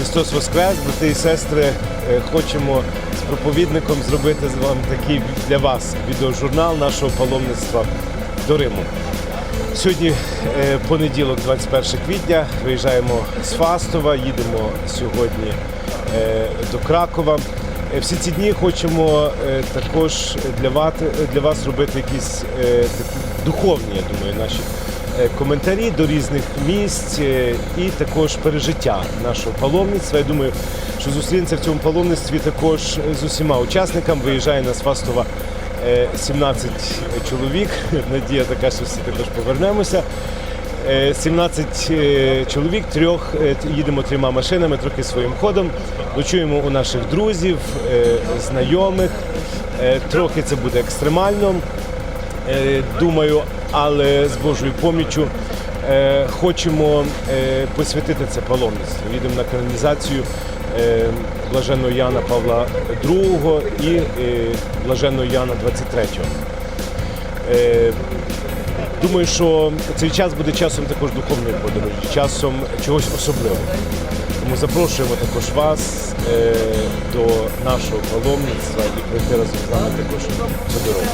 Христос Воскрес, брати і сестри. Е, Хочемо з проповідником зробити з вами такий для вас відеожурнал нашого паломництва до Риму. Сьогодні е, понеділок, 21 квітня. Виїжджаємо з Фастова, їдемо сьогодні е, до Кракова. Всі ці дні хочемо також для вас, робити якісь духовні, я думаю, наші коментарі до різних місць е, і також пережиття нашого паломництва. Я думаю, що зустрінеться в цьому паломництві також з усіма учасниками. Виїжджає на е, 17 чоловік. Надія така, що всі також повернемося. Е, 17 е, чоловік, трьох е, їдемо трьома машинами, трохи своїм ходом. Ночуємо у наших друзів, е, знайомих. Е, Трохи це буде екстремально, е, думаю, але з Божою поміччю е, хочемо е, посвятити це паломництво. Їдемо на канонізацію е, блаженного Яна Павла II і е, блаженного Яна 23. Е, Думаю, що цей час буде часом також духовної подорожі, часом чогось особливого. Тому запрошуємо також вас е, до нашого паломництва і пройти разом з нами також цю дорогу.